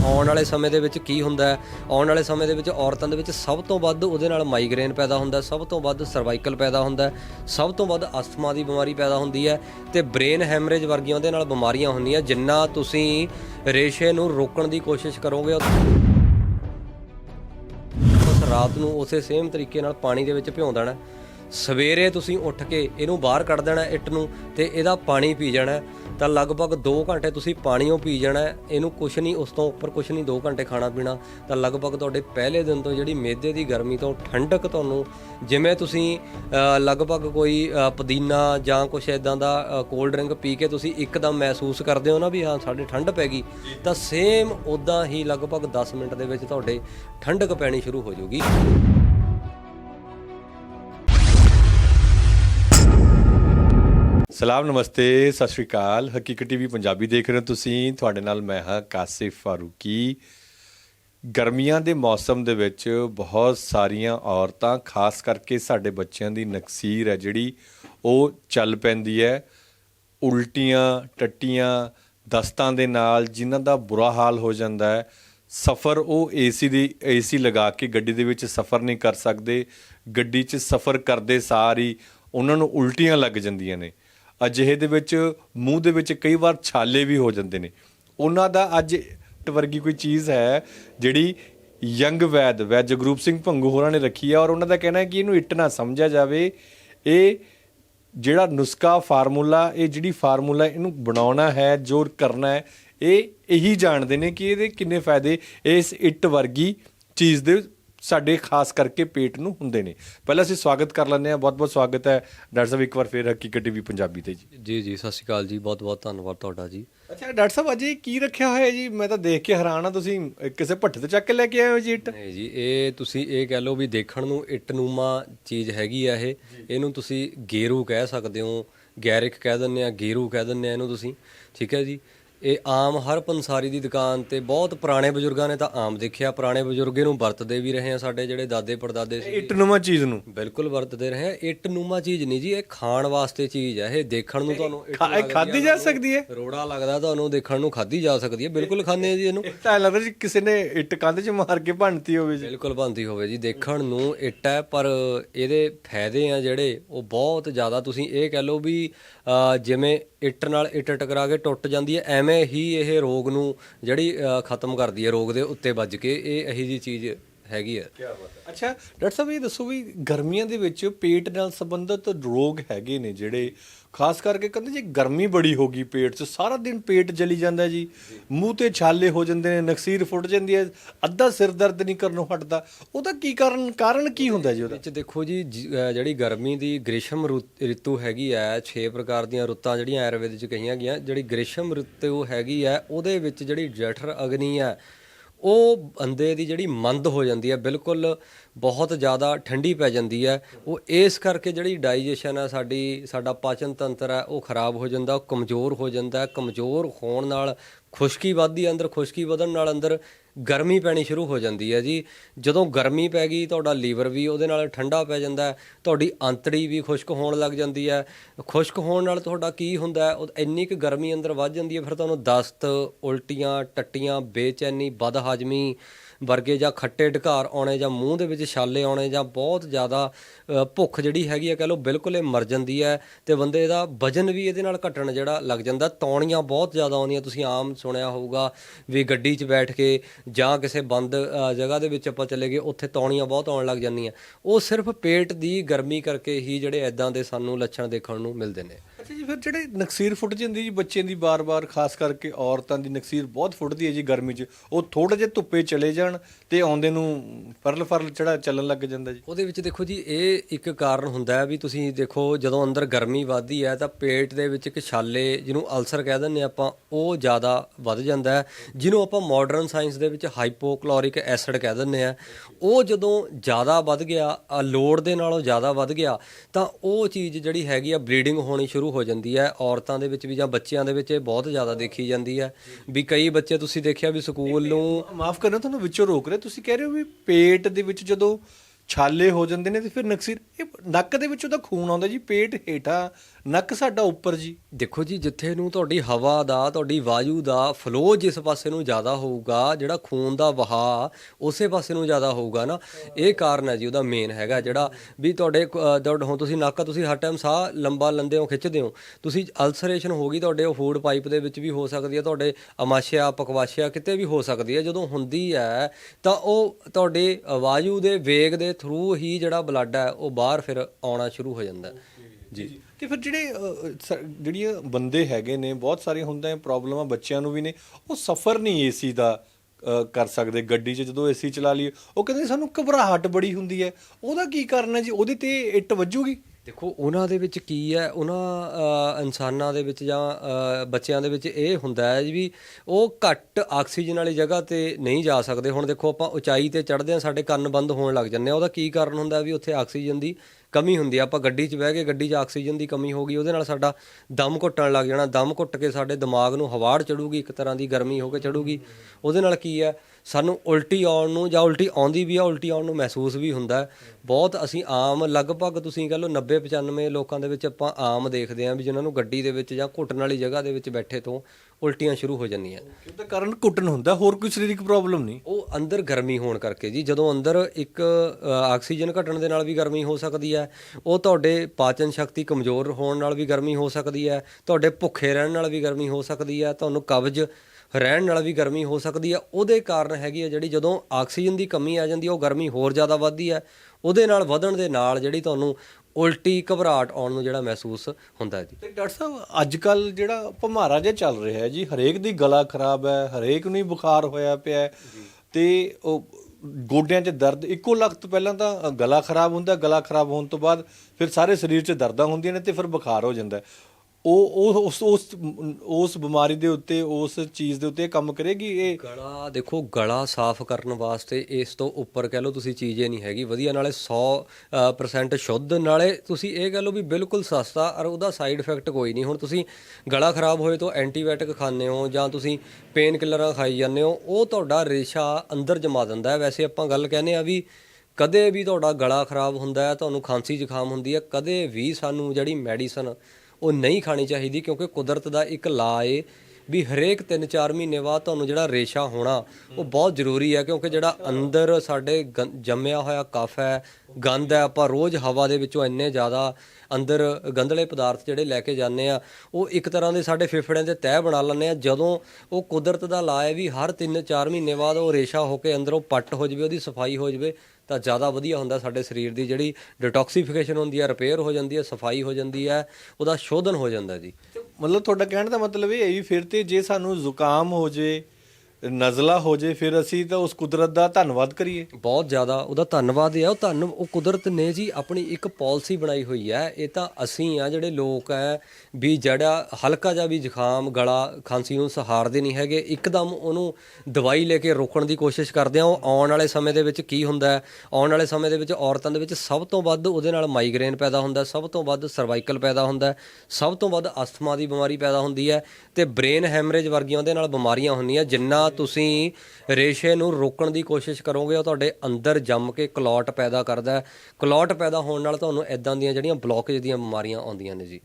ਆਉਣ ਵਾਲੇ ਸਮੇਂ ਦੇ ਵਿੱਚ ਕੀ ਹੁੰਦਾ ਹੈ? ਆਉਣ ਵਾਲੇ ਸਮੇਂ ਦੇ ਵਿੱਚ ਔਰਤਾਂ ਦੇ ਵਿੱਚ ਸਭ ਤੋਂ ਵੱਧ ਉਹਦੇ ਨਾਲ ਮਾਈਗ੍ਰੇਨ ਪੈਦਾ ਹੁੰਦਾ ਸਭ ਤੋਂ ਵੱਧ ਸਰਵਾਈਕਲ ਪੈਦਾ ਹੁੰਦਾ ਸਭ ਤੋਂ ਵੱਧ ਅਸਥਮਾ ਦੀ ਬਿਮਾਰੀ ਪੈਦਾ ਹੁੰਦੀ ਹੈ ਤੇ ਬ੍ਰੇਨ ਹੈਮਰੇਜ ਵਰਗੀਆਂ ਉਹਦੇ ਨਾਲ ਬਿਮਾਰੀਆਂ ਹੁੰਦੀਆਂ, ਜਿੰਨਾ ਤੁਸੀਂ ਰੇਸ਼ੇ ਨੂੰ ਰੋਕਣ ਦੀ ਕੋਸ਼ਿਸ਼ ਕਰੋਗੇ ਉਸ ਰਾਤ ਨੂੰ ਉਸੇ ਸੇਮ ਤਰੀਕੇ ਨਾਲ ਪਾਣੀ ਦੇ ਵਿੱਚ ਭਿਉਂ ਦੇਣਾ ਸਵੇਰੇ ਤੁਸੀਂ ਉੱਠ ਕੇ ਇਹਨੂੰ ਬਾਹਰ ਕੱਢ ਦੇਣਾ ਇੱਟ ਨੂੰ ਤੇ ਇਹਦਾ ਪਾਣੀ ਪੀ ਜਾਣਾ ਤਾਂ ਲਗਭਗ 2 ਘੰਟੇ ਤੁਸੀਂ ਪਾਣੀਓ ਪੀ ਜਾਣਾ। ਇਹਨੂੰ ਕੁਛ ਨਹੀਂ ਉਸ ਤੋਂ ਉੱਪਰ ਕੁਛ ਨਹੀਂ 2 ਘੰਟੇ ਖਾਣਾ ਪੀਣਾ ਤਾਂ ਲਗਭਗ ਤੁਹਾਡੇ ਪਹਿਲੇ ਦਿਨ ਤੋਂ ਜਿਹੜੀ ਮੇਦੇ ਦੀ ਗਰਮੀ ਤੋਂ ਠੰਡਕ ਤੁਹਾਨੂੰ ਜਿਵੇਂ ਤੁਸੀਂ ਲਗਭਗ ਕੋਈ ਪੁਦੀਨਾ ਜਾਂ ਕੁਛ ਇਦਾਂ ਦਾ ਕੋਲਡ ਡਰਿੰਕ ਪੀ ਕੇ ਤੁਸੀਂ ਇੱਕਦਮ ਮਹਿਸੂਸ ਕਰਦੇ ਹੋ ਨਾ ਵੀ ਹਾਂ ਸਾਡੇ ਠੰਡ ਪੈ ਗਈ ਤਾਂ ਸੇਮ ਉਦਾਂ ਹੀ ਲਗਭਗ 10 ਮਿੰਟ ਦੇ ਵਿੱਚ ਤੁਹਾਡੇ ਠੰਡਕ ਪੈਣੀ ਸ਼ੁਰੂ ਹੋ ਜਾਊਗੀ ਸਲਾਮ, ਨਮਸਤੇ, ਸਤਿ ਸ਼੍ਰੀ ਅਕਾਲ। ਹਕੀਕਤ ਟੀਵੀ ਪੰਜਾਬੀ ਦੇਖ ਰਹੇ ਹੋ ਤੁਸੀਂ। ਤੁਹਾਡੇ ਨਾਲ ਮੈਂ ਹਾਂ ਕਾਸਿਫ ਫਾਰੂਕੀ। ਗਰਮੀਆਂ ਦੇ ਮੌਸਮ ਦੇ ਵਿੱਚ ਬਹੁਤ ਸਾਰੀਆਂ ਔਰਤਾਂ, ਖਾਸ ਕਰਕੇ ਸਾਡੇ ਬੱਚਿਆਂ ਦੀ ਨਕਸੀਰ ਹੈ ਜਿਹੜੀ, ਉਹ ਚੱਲ ਪੈਂਦੀ ਹੈ। ਉਲਟੀਆਂ, ਟੱਟੀਆਂ, ਦਸਤਾਂ ਦੇ ਨਾਲ ਜਿਨ੍ਹਾਂ ਦਾ ਬੁਰਾ ਹਾਲ ਹੋ ਜਾਂਦਾ ਹੈ। ਸਫ਼ਰ, ਉਹ ਏਸੀ ਦੀ, ਏਸੀ ਲਗਾ ਕੇ ਗੱਡੀ ਦੇ ਵਿੱਚ ਸਫ਼ਰ ਨਹੀਂ ਕਰ ਸਕਦੇ। ਗੱਡੀ 'ਚ ਸਫ਼ਰ ਕਰਦੇ ਸਾਰ ਹੀ ਉਹਨਾਂ ਨੂੰ ਉਲਟੀਆਂ ਲੱਗ ਜਾਂਦੀਆਂ ਨੇ। ਅਜਿਹੇ ਦੇ ਵਿੱਚ, ਮੂੰਹ ਦੇ ਵਿੱਚ ਕਈ ਵਾਰ ਛਾਲੇ ਵੀ ਹੋ ਜਾਂਦੇ ਨੇ। ਉਹਨਾਂ ਦਾ ਅੱਜ ਇੱਟ ਵਰਗੀ ਕੋਈ ਚੀਜ਼ ਹੈ, ਜਿਹੜੀ ਯੰਗ ਵੈਦ ਵੈਦ ਜਗਰੂਪ ਸਿੰਘ ਭੰਗੂ ਹੋਰਾਂ ਨੇ ਰੱਖੀ ਹੈ ਔਰ ਉਹਨਾਂ ਦਾ ਕਹਿਣਾ ਹੈ ਕਿ ਇਹਨੂੰ ਇੱਟ ਨਾ ਸਮਝਿਆ ਜਾਵੇ। ਇਹ ਜਿਹੜਾ ਨੁਸਖਾ ਫਾਰਮੂਲਾ, ਇਹ ਜਿਹੜੀ ਫਾਰਮੂਲਾ ਇਹਨੂੰ ਬਣਾਉਣਾ ਹੈ ਜੋ ਕਰਨਾ ਹੈ, ਇਹ ਇਹੀ ਜਾਣਦੇ ਨੇ ਕਿ ਇਹਦੇ ਕਿੰਨੇ ਫਾਇਦੇ। ਇਸ ਇੱਟ ਵਰਗੀ ਚੀਜ਼ ਦੇ ਸਾਡੇ ਖਾਸ ਕਰਕੇ ਪੇਟ ਨੂੰ ਹੁੰਦੇ ਨੇ। ਪਹਿਲਾਂ ਅਸੀਂ ਸਵਾਗਤ ਕਰ ਲੈਂਦੇ ਹਾਂ। ਬਹੁਤ ਬਹੁਤ ਸਵਾਗਤ ਹੈ। ਡਾਕਟਰ ਸਾਹਿਬ ਇੱਕ ਵਾਰ ਫੇਰ ਹਕੀਕਤ ਟੀਵੀ ਪੰਜਾਬੀ ਤੇ ਜੀ। ਜੀ ਜੀ ਸਤਿ ਸ਼੍ਰੀ ਅਕਾਲ ਜੀ। ਬਹੁਤ ਬਹੁਤ ਧੰਨਵਾਦ ਤੁਹਾਡਾ ਜੀ। ਅੱਛਾ ਡਾਕਟਰ ਸਾਹਿਬ ਅੱਜ ਇਹ ਕੀ ਰੱਖਿਆ ਹੋਇਆ ਜੀ? ਮੈਂ ਤਾਂ ਦੇਖ ਕੇ ਹੈਰਾਨ ਆ ਤੁਸੀਂ ਕਿਸੇ ਭੱਠੇ ਤੋਂ ਚੱਕ ਕੇ ਲੈ ਕੇ ਆਏ ਹੋ ਜੀ ਇੱਟ? ਨਹੀਂ ਜੀ ਇਹ ਤੁਸੀਂ ਇਹ ਕਹਿ ਲਓ ਵੀ ਦੇਖਣ ਨੂੰ ਇੱਟਨੂਮਾ ਚੀਜ਼ ਹੈਗੀ ਆ ਇਹ। ਇਹਨੂੰ ਤੁਸੀਂ ਗੇਰੂ ਕਹਿ ਸਕਦੇ ਹੋ। ਗੈਰਿਕ ਕਹਿ ਦਿੰਦੇ ਆ ਗੇਰੂ ਕਹਿ ਦਿੰਦੇ ਆ ਇਹਨੂੰ ਤੁਸੀਂ। ਠੀਕ ਹੈ ਜੀ? ਇਹ ਆਮ ਹਰ ਪੰਸਾਰੀ ਦੀ ਦੁਕਾਨ ਤੇ ਬਹੁਤ ਪੁਰਾਣੇ ਬਜ਼ੁਰਗਾਂ ਨੇ ਤਾਂ ਆਮ ਦੇਖਿਆ। ਪੁਰਾਣੇ ਬਜ਼ੁਰਗੇ ਨੂੰ ਵਰਤਦੇ ਵੀ ਰਹੇ ਆ ਸਾਡੇ ਜਿਹੜੇ ਦਾਦੇ ਪੜਦਾਦੇ ਸੀ। ਇਟਨੁਮਾ ਚੀਜ਼ ਨੂੰ। ਬਿਲਕੁਲ ਵਰਤਦੇ ਰਹੇ ਆ। ਇੱਟ ਨੂਮਾ ਚੀਜ਼ ਨਹੀਂ ਜੀ ਇਹ ਖਾਣ ਵਾਸਤੇ ਚੀਜ਼ ਹੈ ਇਹ ਦੇਖਣ ਨੂੰ ਤੁਹਾਨੂੰ ਇੱਟ ਇਹ ਆ, ਜਾ ਸਕਦੀ ਹੈ? ਰੋੜਾ ਲੱਗਦਾ ਤੁਹਾਨੂੰ ਦੇਖਣ ਨੂੰ ਖਾਧੀ ਜਾ ਸਕਦੀ ਹੈ। ਬਿਲਕੁਲ ਖਾਂਦੇ ਆ ਜੀ ਇਹਨੂੰ। ਇਹ ਤਾਂ ਲੱਗਦਾ ਜੀ ਕਿਸੇ ਨੇ ਇੱਟ ਕੰਧ 'ਚ ਮਾਰ ਕੇ ਭੰਨਤੀ ਹੋਵੇ ਜੀ। ਬਿਲਕੁਲ ਬੰਦੀ ਹੋਵੇ ਜੀ। ਦੇਖਣ ਨੂੰ ਇੱਟ ਹੈ ਪਰ ਇਹਦੇ ਫਾਇਦੇ ਆ ਜਿਹੜੇ ਉਹ ਬਹੁਤ ਜ਼ਿਆਦਾ। ਤੁਸੀਂ ਇਹ ਕਹਿ ਲਓ ਵੀ ਜਿਵੇਂ ਇੱਟ ਨਾਲ ਇੱਟ ਟਕਰਾ ਕੇ ਟੁੱਟ ਜਾਂਦੀ ਹੈ ਐਵੇਂ ਹੀ ਇਹ ਰੋਗ ਨੂੰ ਜਿਹੜੀ ਖਤਮ ਕਰਦੀ ਹੈ, ਰੋਗ ਦੇ ਉੱਤੇ ਵੱਜ ਕੇ, ਇਹ ਇਹੀ ਜੀ ਚੀਜ਼ ਹੈਗੀ ਹੈ। ਅੱਛਾ ਡਾਕਟਰ ਸਾਹਿਬ ਇਹ ਦੱਸੋ ਵੀ ਗਰਮੀਆਂ ਦੇ ਵਿੱਚ ਪੇਟ ਨਾਲ ਸੰਬੰਧਿਤ ਰੋਗ ਹੈਗੇ ਨੇ ਜਿਹੜੇ ਖਾਸ ਕਰਕੇ ਕਹਿੰਦੇ ਜੀ ਗਰਮੀ ਬੜੀ ਹੋ ਗਈ ਪੇਟ 'ਚ ਸਾਰਾ ਦਿਨ ਪੇਟ ਜਲੀ ਜਾਂਦਾ ਜੀ। ਮੂੰਹ ਤੇ ਛਾਲੇ ਹੋ ਜਾਂਦੇ ਨੇ ਨਕਸੀਰ ਫੁੱਟ ਜਾਂਦੀ ਹੈ ਅੱਧਾ ਸਿਰ ਦਰਦ ਨਹੀਂ ਕਰਨੋਂ ਹਟਦਾ। ਉਹਦਾ ਕੀ ਕਾਰਨ ਕਾਰਨ ਕੀ ਹੁੰਦਾ ਜੀ ਉਹਦਾ? ਵਿੱਚ ਦੇਖੋ ਜੀ ਜਿਹੜੀ ਗਰਮੀ ਦੀ ਗ੍ਰੀਸ਼ਮ ਰੁੱਤ- ਰਿਤੂ ਹੈਗੀ ਹੈ 6 ਪ੍ਰਕਾਰ ਦੀਆਂ ਰੁੱਤਾਂ ਜਿਹੜੀਆਂ ਆਯੁਰਵੇਦ ਚ ਕਹੀਆਂ ਗਈਆਂ ਜਿਹੜੀ ਗ੍ਰੀਸ਼ਮ ਰਿਤੂ ਹੈਗੀ ਹੈ ਉਹਦੇ ਵਿੱਚ ਜਿਹੜੀ ਜਠਰ ਅਗਨੀ ਹੈ ਉਹ ਬੰਦੇ ਦੀ ਜਿਹੜੀ ਮੰਦ ਹੋ ਜਾਂਦੀ ਹੈ ਬਿਲਕੁਲ ਬਹੁਤ ਜ਼ਿਆਦਾ ਠੰਡੀ ਪੈ ਜਾਂਦੀ ਹੈ। ਉਹ ਇਸ ਕਰਕੇ ਜਿਹੜੀ ਡਾਈਜੈਸ਼ਨ ਹੈ, ਸਾਡੀ, ਸਾਡਾ ਪਾਚਨ ਤੰਤਰ ਹੈ, ਉਹ ਖਰਾਬ ਹੋ ਜਾਂਦਾ, ਉਹ ਕਮਜ਼ੋਰ ਹੋ ਜਾਂਦਾ ਕਮਜ਼ੋਰ ਹੋਣ ਨਾਲ ਖੁਸ਼ਕੀ ਵੱਧਦੀ ਹੈ, ਅੰਦਰ ਖੁਸ਼ਕੀ ਵਧਣ ਨਾਲ ਅੰਦਰ ਗਰਮੀ ਪੈਣੀ ਸ਼ੁਰੂ ਹੋ ਜਾਂਦੀ ਹੈ ਜੀ। ਜਦੋਂ ਗਰਮੀ ਪੈ ਗਈ, ਤੁਹਾਡਾ ਲੀਵਰ ਵੀ ਉਹਦੇ ਨਾਲ ਠੰਡਾ ਪੈ ਜਾਂਦਾ ਤੁਹਾਡੀ ਅੰਤੜੀ ਵੀ ਖੁਸ਼ਕ ਹੋਣ ਲੱਗ ਜਾਂਦੀ ਹੈ। ਖੁਸ਼ਕ ਹੋਣ ਨਾਲ ਤੁਹਾਡਾ ਕੀ ਹੁੰਦਾ ਹੈ? ਉਹ ਇੰਨੀ ਕੁ ਗਰਮੀ ਅੰਦਰ ਵੱਧ ਜਾਂਦੀ ਹੈ, ਫਿਰ ਤੁਹਾਨੂੰ ਦਸਤ, ਉਲਟੀਆਂ, ਟੱਟੀਆਂ, ਬੇਚੈਨੀ, ਬਦਹਾਜ਼ਮੀ ਵਰਗੇ ਜਾਂ ਖੱਟੇ ਢਕਾਰ ਆਉਣੇ ਜਾਂ ਮੂੰਹ ਦੇ ਵਿੱਚ ਛਾਲੇ ਆਉਣੇ ਜਾਂ ਬਹੁਤ ਜ਼ਿਆਦਾ ਭੁੱਖ ਜਿਹੜੀ ਹੈਗੀ ਹੈ ਕਹ ਲਓ, ਬਿਲਕੁਲ ਇਹ ਮਰ ਜਾਂਦੀ ਹੈ ਤੇ ਬੰਦੇ ਦਾ ਵਜਨ ਵੀ ਇਹਦੇ ਨਾਲ ਘਟਣ ਜਿਹੜਾ ਲੱਗ ਜਾਂਦਾ। ਤੌਣੀਆਂ ਬਹੁਤ ਜ਼ਿਆਦਾ ਆਉਂਦੀਆਂ, ਤੁਸੀਂ ਆਮ ਸੁਣਿਆ ਹੋਊਗਾ ਵੀ ਗੱਡੀ 'ਚ ਬੈਠ ਕੇ ਜਾਂ ਕਿਸੇ ਬੰਦ ਜਗ੍ਹਾ ਦੇ ਵਿੱਚ ਆਪਾਂ ਚਲੇ ਗਏ, ਉੱਥੇ ਤੌਣੀਆਂ ਬਹੁਤ ਆਉਣ ਲੱਗ ਜਾਂਦੀਆਂ। ਉਹ ਸਿਰਫ ਪੇਟ ਦੀ ਗਰਮੀ ਕਰਕੇ ਹੀ ਜਿਹੜੇ ਐਦਾਂ ਦੇ ਸਾਨੂੰ ਲੱਛਣ ਦੇਖਣ ਨੂੰ ਮਿਲਦੇ ਨੇ। ਅੱਛਾ ਜੀ ਫਿਰ ਜਿਹੜੇ ਨਕਸੀਰ ਫੁੱਟ ਜਾਂਦੀ ਜੀ ਬੱਚੇ ਦੀ ਬਾਰ-ਬਾਰ ਖਾਸ ਕਰਕੇ ਔਰਤਾਂ ਦੀ ਨਕਸੀਰ ਬਹੁਤ ਫੁੱਟਦੀ ਹੈ ਜੀ ਗਰਮੀ 'ਚ ਉਹ ਥੋੜੇ ਜਿਹੇ ਧੁੱਪੇ ਚਲੇ ਜਾਣ ਤੇ ਆਉਂਦੇ ਨੂੰ ਪਰਲ-ਫਰਲ ਜਿਹੜਾ ਚੱਲਣ ਲੱਗ ਜਾਂਦਾ ਜੀ। ਉਹਦੇ ਵਿੱਚ ਦੇਖੋ ਜੀ ਇਹ ਇੱਕ ਕਾਰਨ ਹੁੰਦਾ ਹੈ ਵੀ ਤੁਸੀਂ ਦੇਖੋ ਜਦੋਂ ਅੰਦਰ ਗਰਮੀ ਵੱਧਦੀ ਹੈ ਤਾਂ ਪੇਟ ਦੇ ਵਿੱਚ ਇੱਕ ਛਾਲੇ ਜਿਹਨੂੰ ਅਲਸਰ ਕਹਿ ਦਿੰਦੇ ਆਪਾਂ ਉਹ ਜ਼ਿਆਦਾ ਵੱਧ ਜਾਂਦਾ ਹੈ ਜਿਹਨੂੰ ਆਪਾਂ ਮਾਡਰਨ ਸਾਇੰਸ ਦੇ ਵਿੱਚ ਹਾਈਪੋਕਲੋਰਿਕ ਐਸਿਡ ਕਹਿ ਦਿੰਦੇ ਆ ਉਹ ਜਦੋਂ ਜ਼ਿਆਦਾ ਵੱਧ ਗਿਆ ਅ, ਲੋੜ ਦੇ ਨਾਲੋਂ ਜ਼ਿਆਦਾ ਵੱਧ ਗਿਆ ਤਾਂ ਉਹ ਚੀਜ਼ ਜਿਹੜੀ ਹੈਗੀ ਆ ਬਲੀਡਿੰਗ ਹੋਣੀ ਸ਼ੁਰੂ ਹੋ ਹੋ ਜਾਂਦੀ ਹੈ, ਔਰਤਾਂ ਦੇ ਵਿੱਚ ਵੀ ਜਾਂ ਬੱਚਿਆਂ ਦੇ ਵਿੱਚ ਇਹ ਬਹੁਤ ਜ਼ਿਆਦਾ ਦੇਖੀ ਜਾਂਦੀ ਹੈ ਵੀ ਕਈ ਬੱਚੇ ਤੁਸੀਂ ਦੇਖਿਆ ਵੀ ਸਕੂਲ ਨੂੰ ਮਾਫ ਕਰਨਾ, ਤੁਹਾਨੂੰ ਵਿੱਚੋਂ ਰੋਕ ਰਿਹਾ। ਤੁਸੀਂ ਕਹਿ ਰਹੇ ਹੋ ਵੀ ਪੇਟ ਦੇ ਵਿੱਚ ਜਦੋਂ ਛਾਲੇ ਹੋ ਜਾਂਦੇ ਨੇ ਤੇ ਫਿਰ ਨਕਸੀਰ ਇਹ ਨੱਕ ਦੇ ਵਿੱਚੋਂ ਤਾਂ ਖੂਨ ਆਉਂਦਾ ਜੀ, ਪੇਟ ਹੇਠਾਂ ਨੱਕ ਸਾਡਾ ਉੱਪਰ ਜੀ। ਦੇਖੋ ਜੀ ਜਿੱਥੇ ਨੂੰ ਤੁਹਾਡੀ ਹਵਾ ਦਾ ਤੁਹਾਡੀ ਵਾਯੂ ਦਾ ਫਲੋ ਜਿਸ ਪਾਸੇ ਨੂੰ ਜ਼ਿਆਦਾ ਹੋਊਗਾ ਜਿਹੜਾ ਖੂਨ ਦਾ ਵਹਾਅ ਉਸੇ ਪਾਸੇ ਨੂੰ ਜ਼ਿਆਦਾ ਹੋਊਗਾ ਨਾ ਇਹ ਕਾਰਨ ਹੈ ਜੀ ਉਹਦਾ ਮੇਨ ਹੈਗਾ ਜਿਹੜਾ ਵੀ ਤੁਹਾਡੇ ਤੁਹਾਡੇ ਹੁਣ ਤੁਸੀਂ ਨੱਕ ਤੁਸੀਂ ਹਰ ਟਾਈਮ ਸਾਹ ਲੰਬਾ ਲੰਦੇ ਹੋ ਖਿੱਚਦੇ ਹੋ। ਤੁਸੀਂ ਅਲਸਰੇਸ਼ਨ ਹੋ ਗਈ ਤੁਹਾਡੇ ਫੂਡ ਪਾਈਪ ਦੇ ਵਿੱਚ ਵੀ ਹੋ ਸਕਦੀ ਹੈ ਤੁਹਾਡੇ ਅਮਾਸ਼ਯਾ ਪਕਵਾਸ਼ਿਆ ਕਿਤੇ ਵੀ ਹੋ ਸਕਦੀ ਹੈ। ਜਦੋਂ ਹੁੰਦੀ ਹੈ ਤਾਂ ਉਹ ਤੁਹਾਡੇ ਵਾਯੂ ਦੇ ਵੇਗ ਦੇ ਥਰੂ ਹੀ ਜਿਹੜਾ ਬਲੱਡ ਹੈ ਉਹ ਬਾਹਰ ਫਿਰ ਆਉਣਾ ਸ਼ੁਰੂ ਹੋ ਜਾਂਦਾ ਹੈ। ਜੀ। ਤੇ ਫਿਰ ਜਿਹੜੇ ਸ- ਜਿਹੜੀਆਂ ਬੰਦੇ ਹੈਗੇ ਨੇ, ਬਹੁਤ ਸਾਰੇ ਹੁੰਦਾ ਹੈ ਪ੍ਰੋਬਲਮਾਂ ਬੱਚਿਆਂ ਨੂੰ ਵੀ ਨੇ, ਉਹ ਸਫਰ ਨਹੀਂ ਏਸੀ ਦਾ ਕਰ ਸਕਦੇ। ਗੱਡੀ 'ਚ ਜਦੋਂ ਏਸੀ ਚਲਾ ਲਈਏ, ਉਹ ਕਹਿੰਦੇ ਸਾਨੂੰ ਘਬਰਾਹਟ ਬੜੀ ਹੁੰਦੀ ਹੈ। ਉਹਦਾ ਕੀ ਕਾਰਨ ਹੈ ਜੀ? ਉਹਦੇ ਤੇ ਇੱਟ ਵੱਜੂਗੀ? ਦੇਖੋ, ਉਹਨਾਂ ਦੇ ਵਿੱਚ ਕੀ ਹੈ? ਉਹਨਾਂ ਇਨਸਾਨਾਂ ਦੇ ਵਿੱਚ ਜਾਂ ਬੱਚਿਆਂ ਦੇ ਵਿੱਚ ਇਹ ਹੁੰਦਾ ਹੈ ਵੀ ਉਹ ਘੱਟ ਆਕਸੀਜਨ ਵਾਲੀ ਜਗ੍ਹਾ ਤੇ ਨਹੀਂ ਜਾ ਸਕਦੇ। ਹੁਣ ਦੇਖੋ, ਆਪਾਂ ਉਚਾਈ ਤੇ ਚੜ੍ਹਦੇ ਹਾਂ, ਸਾਡੇ ਕੰਨ ਬੰਦ ਹੋਣ ਲੱਗ ਜਾਂਦੇ ਆ। ਉਹਦਾ ਕੀ ਕਾਰਨ ਹੁੰਦਾ ਵੀ ਉੱਥੇ ਆਕਸੀਜਨ ਦੀ ਕਮੀ ਹੁੰਦੀ ਆ। ਆਪਾਂ ਗੱਡੀ 'ਚ ਬਹਿ ਕੇ ਗੱਡੀ 'ਚ ਆਕਸੀਜਨ ਦੀ ਕਮੀ ਹੋ ਗਈ, ਉਹਦੇ ਨਾਲ ਸਾਡਾ ਦਮ ਘੁੱਟਣ ਲੱਗ ਜਾਣਾ। ਦਮ ਘੁੱਟ ਕੇ ਸਾਡੇ ਦਿਮਾਗ ਨੂੰ ਹਵਾੜ ਚੜੂਗੀ, ਇੱਕ ਤਰ੍ਹਾਂ ਦੀ ਗਰਮੀ ਹੋ ਕੇ ਚੜੂਗੀ। ਉਹਦੇ ਨਾਲ ਕੀ ਹੈ ਸਾਨੂੰ ਉਲਟੀ ਆਉਣ ਨੂੰ ਜਾਂ ਉਲਟੀ ਆਉਂਦੀ ਵੀ ਆ ਉਲਟੀ ਆਉਣ ਨੂੰ ਮਹਿਸੂਸ ਵੀ ਹੁੰਦਾ। ਬਹੁਤ ਅਸੀਂ ਆਮ ਲਗਭਗ ਤੁਸੀਂ ਕਹ ਲਓ 90 95 ਲੋਕਾਂ ਦੇ ਵਿੱਚ ਆਪਾਂ ਆਮ ਦੇਖਦੇ ਆਂ ਵੀ ਜਿਨ੍ਹਾਂ ਨੂੰ ਗੱਡੀ ਦੇ ਵਿੱਚ ਜਾਂ ਘੁੱਟਣ ਵਾਲੀ ਜਗ੍ਹਾ ਦੇ ਵਿੱਚ ਬੈਠੇ ਤੋਂ ਉਲਟੀਆਂ ਸ਼ੁਰੂ ਹੋ ਜਾਂਦੀਆਂ ਉਹਦਾ ਕਾਰਨ ਘੁੱਟਣ ਹੁੰਦਾ ਹੋਰ ਕੋਈ ਸਰੀਰਕ ਪ੍ਰੋਬਲਮ ਨਹੀਂ ਉਹ ਅੰਦਰ ਗਰਮੀ ਹੋਣ ਕਰਕੇ ਜੀ ਜਦੋਂ ਅੰਦਰ ਇੱਕ ਆਕਸੀਜਨ ਘਟਣ ਦੇ ਨਾਲ ਵੀ ਗਰਮੀ ਹੋ ਸਕਦੀ ਹੈ ਉਹ ਤੁਹਾਡੇ ਪਾਚਨ ਸ਼ਕਤੀ ਕਮਜ਼ੋਰ ਹੋਣ ਨਾਲ ਵੀ ਗਰਮੀ ਹੋ ਸਕਦੀ ਹੈ ਤੁਹਾਡੇ ਭੁੱਖੇ ਰਹਿਣ ਨਾਲ ਵੀ ਗਰਮੀ ਹੋ ਸਕਦੀ ਹੈ ਤੁਹਾਨੂੰ ਕਬਜ਼ ਰਹਿਣ ਨਾਲ ਵੀ ਗਰਮੀ ਹੋ ਸਕਦੀ ਹੈ ਉਹਦੇ ਕਾਰਨ ਹੈਗੀ ਹੈ ਜਿਹੜੀ ਜਦੋਂ ਆਕਸੀਜਨ ਦੀ ਕਮੀ ਆ ਜਾਂਦੀ ਹੈ ਉਹ ਗਰਮੀ ਹੋਰ ਜ਼ਿਆਦਾ ਵੱਧਦੀ ਹੈ ਉਹਦੇ ਨਾਲ ਵਧਣ ਦੇ ਨਾਲ ਜਿਹੜੀ ਤੁਹਾਨੂੰ ਉਲਟੀ ਘਬਰਾਹਟ ਆਉਣ ਨੂੰ ਜਿਹੜਾ ਮਹਿਸੂਸ ਹੁੰਦਾ ਜੀ। ਤੇ ਡਾਕਟਰ ਸਾਹਿਬ ਅੱਜ ਕੱਲ ਜਿਹੜਾ ਭਮਾਰਾ ਜਿਹਾ ਚੱਲ ਰਿਹਾ ਹੈ ਜੀ ਹਰੇਕ ਦੀ ਗਲਾ ਖਰਾਬ ਹੈ ਹਰੇਕ ਨੂੰ ਹੀ ਬੁਖਾਰ ਹੋਇਆ ਪਿਆ ਹੈ। ਤੇ ਉਹ ਗੋਡਿਆਂ 'ਚ ਦਰਦ ਇੱਕੋ ਲਖਤ ਪਹਿਲਾਂ ਤਾਂ ਗਲਾ ਖਰਾਬ ਹੁੰਦਾ ਗਲਾ ਖਰਾਬ ਹੋਣ ਤੋਂ ਬਾਅਦ ਫਿਰ ਸਾਰੇ ਸਰੀਰ 'ਚ ਦਰਦਾਂ ਹੁੰਦੀਆਂ ਨੇ ਤੇ ਫਿਰ ਬੁਖਾਰ ਹੋ ਜਾਂਦਾ। ਉਹ ਉਹ ਉਸ ਉਸ ਉਸ ਬਿਮਾਰੀ ਦੇ ਉੱਤੇ ਉਸ ਚੀਜ਼ ਦੇ ਉੱਤੇ ਕੰਮ ਕਰੇਗੀ ਇਹ ਗਲਾ ਦੇਖੋ, ਗਲਾ ਸਾਫ਼ ਕਰਨ ਵਾਸਤੇ ਇਸ ਤੋਂ ਉੱਪਰ ਕਹਿ ਲਓ ਤੁਸੀਂ ਚੀਜ਼ ਇਹ ਨਹੀਂ ਹੈਗੀ। ਵਧੀਆ ਨਾਲੇ 100% ਸ਼ੁੱਧ, ਨਾਲੇ ਤੁਸੀਂ ਇਹ ਕਹਿ ਲਓ ਵੀ ਬਿਲਕੁਲ ਸਸਤਾ ਔਰ ਉਹਦਾ ਸਾਈਡ ਇਫੈਕਟ ਕੋਈ ਨਹੀਂ। ਹੁਣ ਤੁਸੀਂ ਗਲਾ ਖਰਾਬ ਹੋਏ ਤੋਂ ਐਂਟੀਬਾਇਓਟਿਕ ਖਾਂਦੇ ਹੋ ਜਾਂ ਤੁਸੀਂ ਪੇਨ ਕਿਲਰਾਂ ਖਾਈ ਜਾਂਦੇ ਹੋ, ਉਹ ਤੁਹਾਡਾ ਰੇਸ਼ਾ ਅੰਦਰ ਜਮਾ ਦਿੰਦਾ ਹੈ। ਵੈਸੇ ਆਪਾਂ ਗੱਲ ਕਹਿੰਦੇ ਆ ਵੀ ਕਦੇ ਵੀ ਤੁਹਾਡਾ ਗਲਾ ਖਰਾਬ ਹੁੰਦਾ ਹੈ, ਤੁਹਾਨੂੰ ਖਾਂਸੀ ਜ਼ੁਕਾਮ ਹੁੰਦੀ ਹੈ, ਕਦੇ ਵੀ ਸਾਨੂੰ ਜਿਹੜੀ ਮੈਡੀਸਨ ਉਹ ਨਹੀਂ ਖਾਣੀ ਚਾਹੀਦੀ ਕਿਉਂਕਿ ਕੁਦਰਤ ਦਾ ਇੱਕ ਲਾ ਏ ਵੀ ਹਰੇਕ 3-4 ਮਹੀਨੇ ਬਾਅਦ ਤੁਹਾਨੂੰ ਜਿਹੜਾ ਰੇਸ਼ਾ ਹੋਣਾ, ਉਹ ਬਹੁਤ ਜ਼ਰੂਰੀ ਹੈ ਕਿਉਂਕਿ ਜਿਹੜਾ ਅੰਦਰ ਸਾਡੇ ਗੰ- ਜੰਮਿਆ ਹੋਇਆ ਕਫ ਹੈ ਗੰਦ ਹੈ, ਆਪਾਂ ਰੋਜ਼ ਹਵਾ ਦੇ ਵਿੱਚੋਂ ਇੰਨੇ ਜ਼ਿਆਦਾ ਅੰਦਰ ਗੰਧਲੇ ਪਦਾਰਥ ਜਿਹੜੇ ਲੈ ਕੇ ਜਾਂਦੇ ਆ, ਉਹ ਇੱਕ ਤਰ੍ਹਾਂ ਦੇ ਸਾਡੇ ਫੇਫੜਿਆਂ ਦੇ ਤਹਿ ਬਣਾ ਲੈਂਦੇ ਆ। ਜਦੋਂ ਉਹ ਕੁਦਰਤ ਦਾ ਲਾ ਹੈ ਵੀ ਹਰ 3-4 ਮਹੀਨੇ ਬਾਅਦ ਉਹ ਰੇਸ਼ਾ ਹੋ ਕੇ ਅੰਦਰੋਂ ਪੱਟ ਹੋ ਜਵੇ, ਉਹਦੀ ਸਫ਼ਾਈ ਹੋ ਜਵੇ ਤਾਂ ਜ਼ਿਆਦਾ ਵਧੀਆ ਹੁੰਦਾ ਸਾਡੇ ਸਰੀਰ ਦੀ ਜਿਹੜੀ ਡਿਟੌਕਸੀਫਿਕੇਸ਼ਨ ਹੁੰਦੀ ਹੈ ਰਿਪੇਅਰ ਹੋ ਜਾਂਦੀ ਹੈ, ਸਫ਼ਾਈ ਹੋ ਜਾਂਦੀ ਹੈ, ਉਹਦਾ ਸ਼ੋਧਨ ਹੋ ਜਾਂਦਾ ਜੀ। ਮਤਲਬ ਤੁਹਾਡਾ ਕਹਿਣ ਦਾ ਮਤਲਬ ਇਹ ਹੈ ਵੀ ਫਿਰ ਤੇ ਜੇ ਸਾਨੂੰ ਜ਼ੁਕਾਮ ਹੋ ਜੇ ਨਜ਼ਲਾ ਹੋ ਜੇ, ਫਿਰ ਅਸੀਂ ਤਾਂ ਉਸ ਕੁਦਰਤ ਦਾ ਧੰਨਵਾਦ ਕਰੀਏ। ਬਹੁਤ ਜ਼ਿਆਦਾ, ਉਹਦਾ ਧੰਨਵਾਦ ਹੈ ਉਹ ਧੰਨ, ਉਹ ਕੁਦਰਤ ਨੇ ਜੀ ਆਪਣੀ ਇੱਕ ਪਾਲਿਸੀ ਬਣਾਈ ਹੋਈ ਹੈ। ਇਹ ਤਾਂ ਅਸੀਂ ਆ ਜਿਹੜੇ ਲੋਕ ਹੈ, ਵੀ ਜਿਹੜਾ ਹਲਕਾ ਜਿਹਾ ਵੀ ਜ਼ੁਕਾਮ, ਗਲਾ, ਖਾਂਸੀ ਨੂੰ ਸਹਾਰਦੇ ਨਹੀਂ ਹੈਗੇ, ਇੱਕਦਮ ਉਹਨੂੰ ਦਵਾਈ ਲੈ ਕੇ ਰੋਕਣ ਦੀ ਕੋਸ਼ਿਸ਼ ਕਰਦੇ ਆ। ਉਹ ਆਉਣ ਵਾਲੇ ਸਮੇਂ ਦੇ ਵਿੱਚ ਕੀ ਹੁੰਦਾ ਹੈ? ਆਉਣ ਵਾਲੇ ਸਮੇਂ ਦੇ ਵਿੱਚ ਔਰਤਾਂ ਦੇ ਵਿੱਚ ਸਭ ਤੋਂ ਵੱਧ ਉਹਦੇ ਨਾਲ ਮਾਈਗ੍ਰੇਨ ਪੈਦਾ ਹੁੰਦਾ ਸਭ ਤੋਂ ਵੱਧ ਸਰਵਾਈਕਲ ਪੈਦਾ ਹੁੰਦਾ ਸਭ ਤੋਂ ਵੱਧ ਅਸਥਮਾ ਦੀ ਬਿਮਾਰੀ ਪੈਦਾ ਹੁੰਦੀ ਹੈ ਤੇ ਬ੍ਰੇਨ ਹੈਮਰੇਜ ਵਰਗੀਆਂ ਉਹਦੇ ਨਾਲ ਬਿਮਾਰੀਆਂ ਹੁੰਦੀਆਂ, ਜਿੰਨਾ ਤੁਸੀਂ ਰੇਸ਼ੇ ਨੂੰ ਰੋਕਣ ਦੀ ਕੋਸ਼ਿਸ਼ ਕਰੋਗੇ, ਉਹ ਤੁਹਾਡੇ ਅੰਦਰ ਜੰਮ ਕੇ ਕਲੌਟ ਪੈਦਾ ਕਰਦਾ ਹੈ। ਕਲੌਟ ਪੈਦਾ ਹੋਣ ਨਾਲ ਤੁਹਾਨੂੰ ਇਦਾਂ ਦੀਆਂ ਜਿਹੜੀਆਂ ਬਲੌਕੇਜ ਦੀਆਂ ਬਿਮਾਰੀਆਂ ਆਉਂਦੀਆਂ ਨੇ ਜੀ।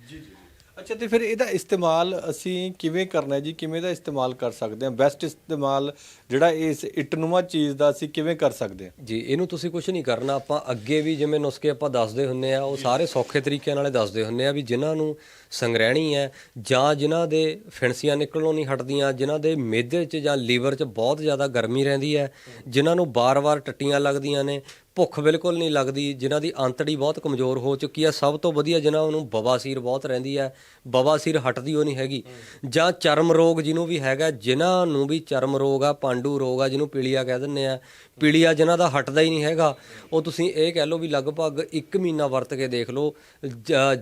ਅੱਛਾ, ਤੇ ਫਿਰ ਇਹਦਾ ਇਸਤੇਮਾਲ ਅਸੀਂ ਕਿਵੇਂ ਕਰਨਾ ਹੈ ਜੀ? ਕਿਵੇਂ ਦਾ ਇਸਤੇਮਾਲ ਕਰ ਸਕਦੇ ਹਾਂ? ਬੈਸਟ ਇਸਤੇਮਾਲ ਜਿਹੜਾ ਇਸ ਇਟਨੁਮਾ ਚੀਜ਼ ਦਾ ਅਸੀਂ ਕਿਵੇਂ ਕਰ ਸਕਦੇ ਹਾਂ? ਜੀ, ਇਹਨੂੰ ਤੁਸੀਂ ਕੁਝ ਨਹੀਂ ਕਰਨਾ। ਆਪਾਂ ਅੱਗੇ ਵੀ ਜਿਵੇਂ ਨੁਸਖੇ ਆਪਾਂ ਦੱਸਦੇ ਹੁੰਨੇ ਆ, ਉਹ ਸਾਰੇ ਸੌਖੇ ਤਰੀਕਿਆਂ ਨਾਲੇ ਦੱਸਦੇ ਹੁੰਨੇ ਆ ਵੀ ਜਿਨ੍ਹਾਂ ਨੂੰ ਸੰਗ੍ਰਹਿਣੀ ਹੈ ਜਾਂ ਜਿਨ੍ਹਾਂ ਦੇ ਫਿਣਸੀਆਂ ਨਿਕਲਣੋਂ ਨਹੀਂ ਹਟਦੀਆਂ, ਜਿਨ੍ਹਾਂ ਦੇ ਮਿਹਦੇ 'ਚ ਜਾਂ ਲੀਵਰ 'ਚ ਬਹੁਤ ਜ਼ਿਆਦਾ ਗਰਮੀ ਰਹਿੰਦੀ ਹੈ, ਜਿਨ੍ਹਾਂ ਨੂੰ ਬਾਰ-ਬਾਰ ਟੱਟੀਆਂ ਲੱਗਦੀਆਂ ਨੇ ਭੁੱਖ ਬਿਲਕੁਲ ਨਹੀਂ ਲੱਗਦੀ, ਜਿਨ੍ਹਾਂ ਦੀ ਅੰਤੜੀ ਬਹੁਤ ਕਮਜ਼ੋਰ ਹੋ ਚੁੱਕੀ ਹੈ। ਸਭ ਤੋਂ ਵਧੀਆ ਜਿਨ੍ਹਾਂ ਨੂੰ ਬਵਾਸੀਰ ਬਹੁਤ ਰਹਿੰਦੀ ਹੈ। ਬਵਾਸੀਰ ਹਟਦੀ ਉਹ ਨਹੀਂ ਹੈਗੀ। ਜਾਂ ਚਰਮ ਰੋਗ ਜਿਹਨੂੰ ਵੀ ਹੈਗਾ, ਜਿਨ੍ਹਾਂ ਨੂੰ ਵੀ ਚਰਮ ਰੋਗ ਆ, ਪਾਂਡੂ ਰੋਗ ਆ, ਜਿਹਨੂੰ ਪੀਲੀਆ ਕਹਿ ਦਿੰਦੇ ਆ ਪੀਲੀਆ ਜਿਨ੍ਹਾਂ ਦਾ ਹਟਦਾ ਹੀ ਨਹੀਂ ਹੈਗਾ, ਉਹ ਤੁਸੀਂ ਇਹ ਕਹਿ ਲਓ ਵੀ ਲਗਭਗ 1 ਮਹੀਨਾ ਵਰਤ ਕੇ ਦੇਖ ਲਓ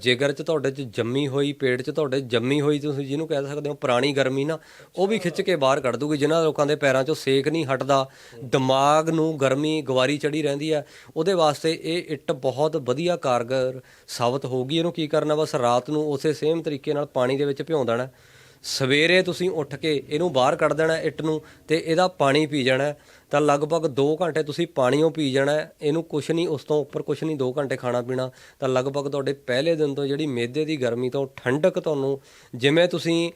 ਜਿਗਰ 'ਚ ਤੁਹਾਡੇ 'ਚ ਜੰਮੀ ਹੋਈ, ਪੇਟ 'ਚ ਤੁਹਾਡੇ ਜੰਮੀ ਹੋਈ, ਤੁਸੀਂ ਜਿਹਨੂੰ ਕਹਿ ਸਕਦੇ ਹੋ ਪੁਰਾਣੀ ਗਰਮੀ ਨਾ, ਉਹ ਵੀ ਖਿੱਚ ਕੇ ਬਾਹਰ ਕੱਢ ਦੂਗੀ, ਜਿਨ੍ਹਾਂ ਲੋਕਾਂ ਦੇ ਪੈਰਾਂ 'ਚੋਂ ਸੇਕ ਨਹੀਂ ਹਟਦਾ, ਦਿਮਾਗ ਨੂੰ ਗਰਮੀ ਗਵਾਰੀ ਚੜੀ ਰਹਿੰਦੀ ਹੈ, ਉਹਦੇ ਵਾਸਤੇ ਇਹ ਇੱਟ ਬਹੁਤ ਵਧੀਆ ਕਾਰਗਰ ਸਾਬਤ ਹੋਊਗੀ, ਇਹਨੂੰ ਕੀ ਕਰਨਾ ਬਸ ਰਾਤ ਨੂੰ ਉਸੇ ਸੇਮ ਤਰੀਕੇ ਨਾਲ ਪਾਣੀ ਦੇ ਵਿੱਚ ਭਿਉਂ ਦੇਣਾ ਸਵੇਰੇ ਤੁਸੀਂ ਉੱਠ ਕੇ ਇਹਨੂੰ ਬਾਹਰ ਕੱਢ ਦੇਣਾ ਇੱਟ ਨੂੰ ਤੇ ਇਹਦਾ ਪਾਣੀ ਪੀ ਜਾਣਾ ਤਾਂ ਲਗਭਗ 2 ਘੰਟੇ ਤੁਸੀਂ ਪਾਣੀਓ ਪੀ ਜਾਣਾ। ਇਹਨੂੰ ਕੁਛ ਨਹੀਂ ਉਸ ਤੋਂ ਉੱਪਰ ਕੁਛ ਨਹੀਂ 2 ਘੰਟੇ ਖਾਣਾ ਪੀਣਾ ਤਾਂ ਲਗਭਗ ਤੁਹਾਡੇ ਪਹਿਲੇ ਦਿਨ ਤੋਂ ਜਿਹੜੀ ਮੇਦੇ ਦੀ ਗਰਮੀ ਤੋਂ ਠੰਡਕ ਤੁਹਾਨੂੰ ਜਿਵੇਂ ਤੁਸੀਂ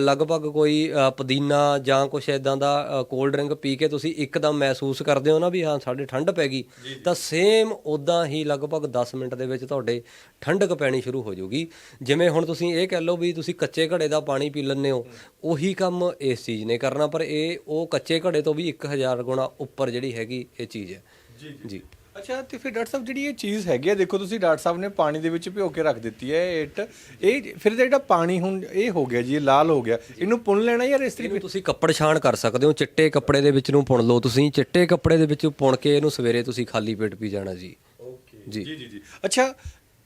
ਲਗਭਗ ਕੋਈ ਪੁਦੀਨਾ ਜਾਂ ਕੁਛ ਇਦਾਂ ਦਾ ਕੋਲਡ ਡਰਿੰਕ ਪੀ ਕੇ ਤੁਸੀਂ ਇੱਕਦਮ ਮਹਿਸੂਸ ਕਰਦੇ ਹੋ ਨਾ ਵੀ ਹਾਂ ਸਾਡੇ ਠੰਡ ਪੈ ਗਈ ਤਾਂ ਸੇਮ ਉਦਾਂ ਹੀ ਲਗਭਗ 10 ਮਿੰਟ ਦੇ ਵਿੱਚ ਤੁਹਾਡੇ ਠੰਡਕ ਪੈਣੀ ਸ਼ੁਰੂ ਹੋ ਜਾਊਗੀ ਜਿਵੇਂ ਹੁਣ ਤੁਸੀਂ ਇਹ ਕਹਿ ਲਓ ਵੀ ਤੁਸੀਂ ਕੱਚੇ ਘੜੇ ਦਾ ਪਾਣੀ ਪੀ ਲੈਂਦੇ ਹੋ ਉਹੀ ਕੰਮ ਇਸ ਚੀਜ਼ ਨੇ ਕਰਨਾ ਪਰ ਇਹ ਉਹ ਕੱਚੇ ਘੜੇ ਤੋਂ ਵੀ 1000 ਗੁਣਾ ਉੱਪਰ ਜਿਹੜੀ ਹੈਗੀ ਇਹ ਚੀਜ਼ ਹੈ। ਜੀ ਜੀ। ਅੱਛਾ ਤੇ ਫਿਰ ਡਾਕਟਰ ਸਾਹਿਬ ਜਿਹੜੀ ਇਹ ਚੀਜ਼ ਹੈਗੀ ਹੈ ਦੇਖੋ ਤੁਸੀਂ ਡਾਕਟਰ ਸਾਹਿਬ ਨੇ ਪਾਣੀ ਦੇ ਵਿੱਚ ਭਿਓ ਕੇ ਰੱਖ ਦਿੱਤੀ ਹੈ ਇਹ ਇੱਟ। ਇਹ ਫਿਰ ਜਿਹੜਾ ਪਾਣੀ ਹੁਣ ਇਹ ਹੋ ਗਿਆ ਜੀ ਇਹ ਲਾਲ ਹੋ ਗਿਆ। ਇਹਨੂੰ ਪੁੰਨ ਲੈਣਾ ਯਾਰ ਇਸ ਤਰੀਕੇ ਤੁਸੀਂ ਕੱਪੜ ਛਾਣ ਕਰ ਸਕਦੇ ਹੋ ਚਿੱਟੇ ਕੱਪੜੇ ਦੇ ਵਿੱਚ ਨੂੰ ਪੁਣ ਲਓ ਤੁਸੀਂ। ਚਿੱਟੇ ਕੱਪੜੇ ਦੇ ਵਿੱਚ ਪੁਣ ਕੇ ਇਹਨੂੰ ਸਵੇਰੇ ਤੁਸੀਂ ਖਾਲੀ ਪੇਟ ਪੀ ਜਾਣਾ ਜੀ। ਜੀ। ਜੀ ਜੀ ਜੀ। ਅੱਛਾ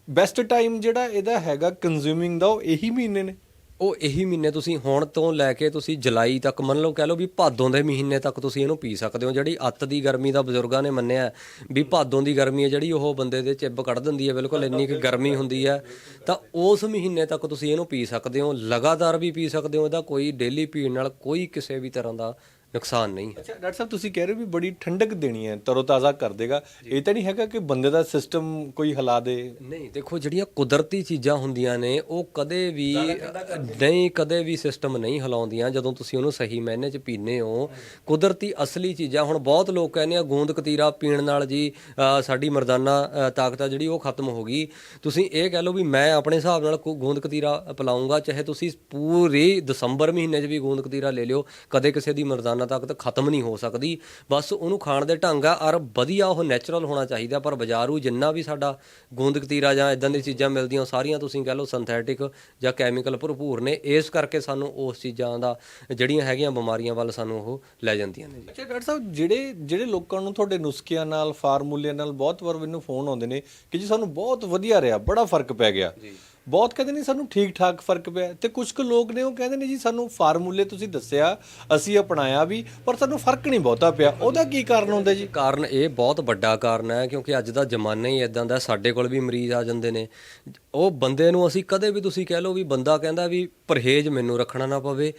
ਬੈਸਟ ਟਾਈਮ ਜਿਹੜਾ ਇਹਦਾ ਹੈਗਾ ਕੰਜ਼ਿਊਮਿੰਗ ਦਾ ਉਹ ਇਹੀ ਮਹੀਨੇ ਨੇ? ਉਹ ਇਹੀ ਮਹੀਨੇ ਤੁਸੀਂ ਹੁਣ ਤੋਂ ਲੈ ਕੇ ਤੁਸੀਂ ਜੁਲਾਈ ਤੱਕ ਮੰਨ ਲਓ ਕਹਿ ਲਓ ਵੀ ਭਾਦੋਂ ਦੇ ਮਹੀਨੇ ਤੱਕ ਤੁਸੀਂ ਇਹਨੂੰ ਪੀ ਸਕਦੇ ਹੋ। ਜਿਹੜੀ ਅੱਤ ਦੀ ਗਰਮੀ ਦਾ ਬਜ਼ੁਰਗਾਂ ਨੇ ਮੰਨਿਆ ਵੀ ਭਾਦੋਂ ਦੀ ਗਰਮੀ ਹੈ ਜਿਹੜੀ ਉਹ ਬੰਦੇ ਦੇ ਚਿੱਬ ਕੱਢ ਦਿੰਦੀ ਹੈ, ਬਿਲਕੁਲ ਇੰਨੀ ਕਿ ਗਰਮੀ ਹੁੰਦੀ ਹੈ। ਤਾਂ ਉਸ ਮਹੀਨੇ ਤੱਕ ਤੁਸੀਂ ਇਹਨੂੰ ਪੀ ਸਕਦੇ ਹੋ, ਲਗਾਤਾਰ ਵੀ ਪੀ ਸਕਦੇ ਹੋ। ਇਹਦਾ ਕੋਈ ਡੇਲੀ ਪੀਣ ਨਾਲ ਕੋਈ ਕਿਸੇ ਵੀ ਤਰ੍ਹਾਂ ਦਾ ਨੁਕਸਾਨ ਨਹੀਂ ਹੈ। ਅੱਛਾ ਡਾਕਟਰ ਸਾਹਿਬ ਤੁਸੀਂ ਕਹਿ ਰਹੇ ਹੋ ਵੀ ਬੜੀ ਠੰਡਕ ਦੇਣੀ ਹੈ ਤਰੋਤਾਜ਼ਾ ਕਰ ਦੇਗਾ। ਇਹ ਤਾਂ ਨਹੀਂ ਹੈਗਾ ਕਿ ਬੰਦੇ ਦਾ ਸਿਸਟਮ ਕੋਈ ਹਿਲਾ ਦੇ। ਨਹੀਂ ਦੇਖੋ ਜਿਹੜੀਆਂ ਕੁਦਰਤੀ ਚੀਜ਼ਾਂ ਹੁੰਦੀਆਂ ਨੇ ਉਹ ਕਦੇ ਵੀ ਨਹੀਂ ਕਦੇ ਵੀ ਸਿਸਟਮ ਨਹੀਂ ਹਿਲਾਉਂਦੀਆਂ। ਜਦੋਂ ਤੁਸੀਂ ਉਹਨੂੰ ਸਹੀ ਮਾਇਨੇ 'ਚ ਪੀਨੇ ਹੋ ਕੁਦਰਤੀ ਅਸਲੀ ਚੀਜ਼ਾਂ ਹੁਣ ਬਹੁਤ ਲੋਕ ਕਹਿੰਦੇ ਆ ਗੂੰਦ ਕਤੀਰਾ ਪੀਣ ਨਾਲ ਜੀ ਸਾਡੀ ਮਰਦਾਨਾ ਤਾਕਤ ਆ ਜਿਹੜੀ ਉਹ ਖਤਮ ਹੋ ਗਈ। ਤੁਸੀਂ ਇਹ ਕਹਿ ਲਓ ਵੀ ਮੈਂ ਆਪਣੇ ਹਿਸਾਬ ਨਾਲ ਗੂੰਦ ਕਤੀਰਾ ਪਿਲਾਉਂਗਾ ਚਾਹੇ ਤੁਸੀਂ ਪੂਰੇ ਦਸੰਬਰ ਮਹੀਨੇ 'ਚ ਵੀ ਗੂੰਦ ਕਤੀਰਾ ਲੈ ਲਿਓ ਕਦੇ ਕਿਸੇ ਦੀ ਮਰਦਾਨਾ ਤਾਕਤ ਖਤਮ ਨਹੀਂ ਹੋ ਸਕਦੀ। ਬਸ ਉਹਨੂੰ ਖਾਣ ਦੇ ਢੰਗ ਆ ਔਰ ਵਧੀਆ ਉਹ ਨੈਚੁਰਲ ਹੋਣਾ ਚਾਹੀਦਾ। ਪਰ ਬਾਜ਼ਾਰੂ ਜਿੰਨਾ ਵੀ ਸਾਡਾ ਗੂੰਦ ਕਤੀਰਾ ਜਾਂ ਇਦਾਂ ਦੀ ਚੀਜ਼ਾਂ ਮਿਲਦੀਆਂ ਉਹ ਸਾਰੀਆਂ ਤੁਸੀਂ ਕਹਿ ਲਓ ਸਿੰਥੈਟਿਕ ਜਾਂ ਕੈਮੀਕਲ ਭਰਪੂਰ ਨੇ ਇਸ ਕਰਕੇ ਸਾਨੂੰ ਉਸ ਚੀਜ਼ਾਂ ਦਾ ਜਿਹੜੀਆਂ ਹੈਗੀਆਂ ਬਿਮਾਰੀਆਂ ਵੱਲ ਸਾਨੂੰ ਉਹ ਲੈ ਜਾਂਦੀਆਂ ਨੇ ਜੀ। ਅੱਛਾ ਡਾਕਟਰ ਸਾਹਿਬ ਜਿਹੜੇ ਜਿਹੜੇ ਲੋਕਾਂ ਨੂੰ ਤੁਹਾਡੇ ਨੁਸਖਿਆਂ ਨਾਲ ਫਾਰਮੂਲਿਆਂ ਨਾਲ ਬਹੁਤ ਵਾਰ ਮੈਨੂੰ ਫੋਨ ਆਉਂਦੇ ਨੇ ਕਿ ਜੀ ਸਾਨੂੰ ਬਹੁਤ ਵਧੀਆ ਰਿਹਾ ਬੜਾ ਫ਼ਰਕ ਪੈ ਗਿਆ। ਬਹੁਤ ਕਹਿੰਦੇ ਨੇ ਸਾਨੂੰ ਠੀਕ ਠਾਕ ਫ਼ਰਕ ਪਿਆ ਤੇ ਕੁਝ ਕੁ ਲੋਕ ਨੇ ਉਹ ਕਹਿੰਦੇ ਨੇ ਜੀ, ਸਾਨੂੰ ਫਾਰਮੂਲੇ ਤੁਸੀਂ ਦੱਸਿਆ, ਅਸੀਂ ਅਪਣਾਇਆ ਵੀ, ਪਰ ਸਾਨੂੰ ਫ਼ਰਕ ਨਹੀਂ ਬਹੁਤਾ ਪਿਆ। ਉਹਦਾ ਕੀ ਕਾਰਨ ਹੁੰਦਾ ਜੀ? ਕਾਰਨ ਇਹ ਬਹੁਤ ਵੱਡਾ ਕਾਰਨ ਹੈ, ਕਿਉਂਕਿ ਅੱਜ ਦਾ ਜ਼ਮਾਨਾ ਹੀ ਇਦਾਂ ਦਾ, ਸਾਡੇ ਕੋਲ ਵੀ ਮਰੀਜ਼ ਆ ਜਾਂਦੇ ਨੇ। ਉਹ ਬੰਦੇ ਨੂੰ ਅਸੀਂ ਕਦੇ ਵੀ ਤੁਸੀਂ ਕਹਿ ਲਓ ਵੀ ਬੰਦਾ ਕਹਿੰਦਾ ਵੀ ਪਰਹੇਜ਼ ਮੈਨੂੰ ਰੱਖਣਾ ਨਾ ਪਵੇ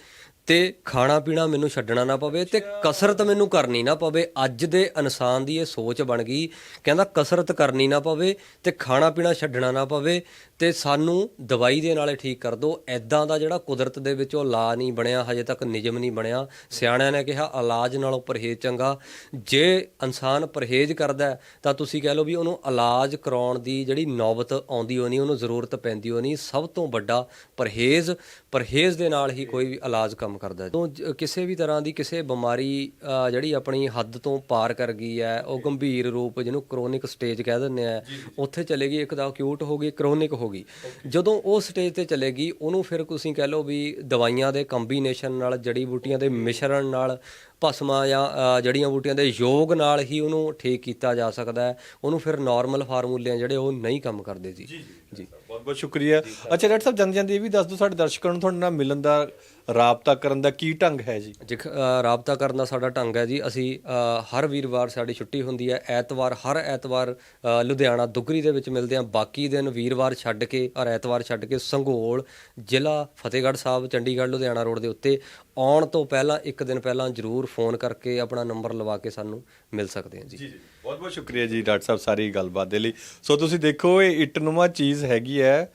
ਤੇ ਖਾਣਾ ਪੀਣਾ ਮੈਨੂੰ ਛੱਡਣਾ ਨਾ ਪਵੇ ਤੇ ਕਸਰਤ ਮੈਨੂੰ ਕਰਨੀ ਨਾ ਪਵੇ। ਅੱਜ ਦੇ ਇਨਸਾਨ ਦੀ ਇਹ ਸੋਚ ਬਣ ਗਈ, ਕਹਿੰਦਾ ਕਸਰਤ ਕਰਨੀ ਨਾ ਪਵੇ ਤੇ ਖਾਣਾ ਪੀਣਾ ਛੱਡਣਾ ਨਾ ਪਵੇ ਤੇ ਸਾਨੂੰ ਦਵਾਈ ਦੇ ਨਾਲੇ ਠੀਕ ਕਰ ਦੋ। ਐਦਾਂ ਦਾ ਜਿਹੜਾ ਕੁਦਰਤ ਦੇ ਵਿੱਚ ਉਹ ਲਾ ਨਹੀਂ ਬਣਿਆ, ਹਜੇ ਤੱਕ ਨਿਯਮ ਨਹੀਂ ਬਣਿਆ। ਸਿਆਣਿਆਂ ਨੇ ਕਿਹਾ, ਇਲਾਜ ਨਾਲੋਂ ਪਰਹੇਜ਼ ਚੰਗਾ। ਜੇ ਇਨਸਾਨ ਪਰਹੇਜ਼ ਕਰਦਾ ਤਾਂ ਤੁਸੀਂ ਕਹਿ ਲਓ ਵੀ ਉਹਨੂੰ ਇਲਾਜ ਕਰਾਉਣ ਦੀ ਜਿਹੜੀ ਨੌਬਤ ਆਉਂਦੀ ਹੋਣੀ, ਉਹਨੂੰ ਜ਼ਰੂਰਤ ਪੈਂਦੀ ਹੋਣੀ, ਸਭ ਤੋਂ ਵੱਡਾ ਪਰਹੇਜ਼ ਪਰਹੇਜ਼ ਦੇ ਨਾਲ ਹੀ ਕੋਈ ਵੀ ਇਲਾਜ ਕੰਮ ਕਰਦਾ ਹੈ। ਤੋਂ ਜ- ਕਿਸੇ ਵੀ ਤਰ੍ਹਾਂ ਦੀ ਕਿਸੇ ਬਿਮਾਰੀ ਅ, ਜਿਹੜੀ ਆਪਣੀ ਹੱਦ ਤੋਂ ਪਾਰ ਕਰ ਗਈ ਹੈ ਉਹ ਗੰਭੀਰ ਰੂਪ ਜਿਹਨੂੰ ਕ੍ਰੋਨਿਕ ਸਟੇਜ ਕਹਿ ਦਿੰਦੇ ਆ ਉੱਥੇ ਚਲੇਗੀ ਇੱਕ ਤਾਂ ਅਕਿਊਟ ਹੋ ਗਈ ਕ੍ਰੋਨਿਕ ਹੋ ਗਈ। ਜਦੋਂ ਉਹ ਸਟੇਜ ਤੇ ਚਲੇਗੀ ਉਹਨੂੰ ਫਿਰ ਤੁਸੀਂ ਕਹਿ ਲਓ ਵੀ ਦਵਾਈਆਂ ਦੇ ਕੰਬੀਨੇਸ਼ਨ ਨਾਲ ਜੜੀ ਬੂਟੀਆਂ ਦੇ ਮਿਸ਼ਰਣ ਨਾਲ ਭਸਮਾਂ ਜਾਂ ਅ, ਜੜੀਆਂ ਬੂਟੀਆਂ ਦੇ ਯੋਗ ਨਾਲ ਹੀ ਉਹਨੂੰ ਠੀਕ ਕੀਤਾ ਜਾ ਸਕਦਾ ਹੈ। ਉਹਨੂੰ ਫਿਰ ਨਾਰਮਲ ਫਾਰਮੂਲੇ ਆ ਜਿਹੜੇ ਉਹ ਨਹੀਂ ਕੰਮ ਕਰਦੇ ਜੀ। ਜੀ। ਬਹੁਤ ਸ਼ੁਕਰੀਆ। ਅੱਛਾ ਡਾਕਟਰ ਸਾਹਿਬ ਜਾਂਦੇ ਜਾਂਦੇ ਇਹ ਵੀ ਦੱਸ ਦਿਓ ਸਾਡੇ ਦਰਸ਼ਕਾਂ ਨੂੰ ਤੁਹਾਡੇ ਨਾਲ ਮਿਲਣ ਦਾ ਰਾਬਤਾ ਕਰਨ ਦਾ ਕੀ ਢੰਗ ਹੈ ਜੀ? ਜਿਖ ਅ, ਰਾਬਤਾ ਕਰਨ ਦਾ ਸਾਡਾ ਢੰਗ ਹੈ ਜੀ ਅਸੀਂ ਹਰ ਵੀਰਵਾਰ ਸਾਡੀ ਛੁੱਟੀ ਹੁੰਦੀ ਹੈ। ਐਤਵਾਰ ਹਰ ਐਤਵਾਰ ਲੁਧਿਆਣਾ ਦੁਗਰੀ ਦੇ ਵਿੱਚ ਮਿਲਦੇ ਹਾਂ। ਬਾਕੀ ਦਿਨ ਵੀਰਵਾਰ ਛੱਡ ਕੇ ਔਰ ਐਤਵਾਰ ਛੱਡ ਕੇ ਸੰਘੋਲ ਜ਼ਿਲ੍ਹਾ ਫਤਿਹਗੜ੍ਹ ਸਾਹਿਬ ਚੰਡੀਗੜ੍ਹ ਲੁਧਿਆਣਾ ਰੋਡ ਦੇ ਉੱਤੇ ਆਉਣ ਤੋਂ ਪਹਿਲਾਂ, ਇੱਕ ਦਿਨ ਪਹਿਲਾਂ ਜਰੂਰ ਫੋਨ ਕਰਕੇ ਆਪਣਾ ਨੰਬਰ ਲਵਾ ਕੇ ਸਾਨੂੰ ਮਿਲ ਸਕਦੇ ਹਾਂ ਜੀ। ਜੀ ਜੀ। ਬਹੁਤ ਬਹੁਤ ਸ਼ੁਕਰੀਆ ਜੀ ਡਾਕਟਰ ਸਾਹਿਬ ਸਾਰੀ ਗੱਲਬਾਤ ਦੇ ਲਈ। ਸੋ ਤੁਸੀਂ ਦੇਖੋ, ਇਹ ਇਟਨੁਮਾ ਚੀਜ਼ ਹੈਗੀ ਹੈ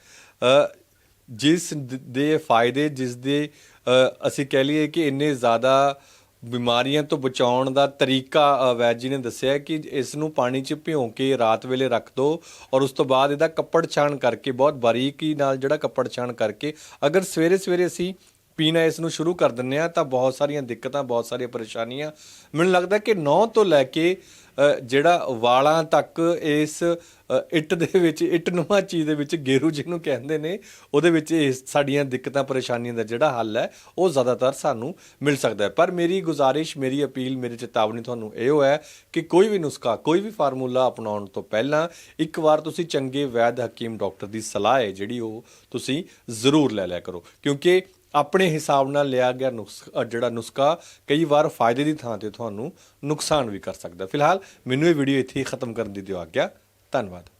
ਜਿਸ ਦੇ ਫਾਇਦੇ, ਜਿਸ ਦੇ ਅਸੀਂ ਕਹਿ ਲਈਏ ਕਿ ਇੰਨੇ ਜ਼ਿਆਦਾ ਬਿਮਾਰੀਆਂ ਤੋਂ ਬਚਾਉਣ ਦਾ ਤਰੀਕਾ ਵੈਦ ਜੀ ਨੇ ਦੱਸਿਆ ਕਿ ਇਸ ਨੂੰ ਪਾਣੀ 'ਚ ਭਿਉਂ ਕੇ ਰਾਤ ਵੇਲੇ ਰੱਖ ਦਿਓ ਔਰ ਉਸ ਤੋਂ ਬਾਅਦ ਇਹਦਾ ਕੱਪੜ ਛਾਣ ਕਰਕੇ, ਬਹੁਤ ਬਾਰੀਕੀ ਨਾਲ ਜਿਹੜਾ ਕੱਪੜ ਛਾਣ ਕਰਕੇ, ਅਗਰ ਸਵੇਰੇ ਸਵੇਰੇ ਅਸੀਂ ਪੀਣਾ ਇਸ ਨੂੰ ਸ਼ੁਰੂ ਕਰ ਦਿੰਨੇ ਆ ਤਾਂ ਬਹੁਤ ਸਾਰੀਆਂ ਦਿੱਕਤਾਂ, ਬਹੁਤ ਸਾਰੀਆਂ ਪਰੇਸ਼ਾਨੀਆਂ। ਮੈਨੂੰ ਲੱਗਦਾ ਕਿ 9 ਤੋਂ ਲੈ ਕੇ ਜਿਹੜਾ ਵਾਲਾਂ ਤੱਕ ਇਸ ਇੱਟ ਦੇ ਵਿੱਚ, ਇੱਟ ਇੱਟਨੁਮਾ ਚੀਜ਼ ਦੇ ਵਿੱਚ ਗੇਰੂ ਜਿਹਨੂੰ ਕਹਿੰਦੇ ਨੇ, ਉਹਦੇ ਵਿੱਚ ਇਸ ਸਾਡੀਆਂ ਦਿੱਕਤਾਂ, ਪਰੇਸ਼ਾਨੀਆਂ ਦਾ ਜਿਹੜਾ ਹੱਲ ਹੈ, ਉਹ ਜ਼ਿਆਦਾਤਰ ਸਾਨੂੰ ਮਿਲ ਸਕਦਾ ਹੈ। ਪਰ ਮੇਰੀ ਗੁਜ਼ਾਰਿਸ਼, ਮੇਰੀ ਅਪੀਲ, ਮੇਰੀ ਚੇਤਾਵਨੀ ਤੁਹਾਨੂੰ ਇਹੋ ਹੈ ਕਿ ਕੋਈ ਵੀ ਨੁਸਖਾ, ਕੋਈ ਵੀ ਫਾਰਮੂਲਾ ਅਪਣਾਉਣ ਤੋਂ ਪਹਿਲਾਂ ਇੱਕ ਵਾਰ ਤੁਸੀਂ ਚੰਗੇ ਵੈਦ ਹਕੀਮ ਡਾਕਟਰ ਦੀ ਸਲਾਹ ਹੈ, ਜਿਹੜੀ ਉਹ ਤੁਸੀਂ ਜ਼ਰੂਰ ਲੈ ਲਿਆ ਕਰੋ। ਕਿਉਂਕਿ ਆਪਣੇ ਹਿਸਾਬ ਨਾਲ ਲਿਆ ਗਿਆ ਨੁਸਖਾ ਜਿਹੜਾ ਨੁਸਖਾ ਕਈ ਵਾਰ ਫਾਇਦੇ ਦੀ ਥਾਂ ਤੇ ਤੁਹਾਨੂੰ ਨੁਕਸਾਨ ਵੀ ਕਰ ਸਕਦਾ। ਫਿਲਹਾਲ ਮੈਨੂੰ ਇਹ ਵੀਡੀਓ ਇੱਥੇ ਹੀ ਖਤਮ ਕਰਨ ਦੀ ਦਿਓ ਆਗਿਆ। ਧੰਨਵਾਦ।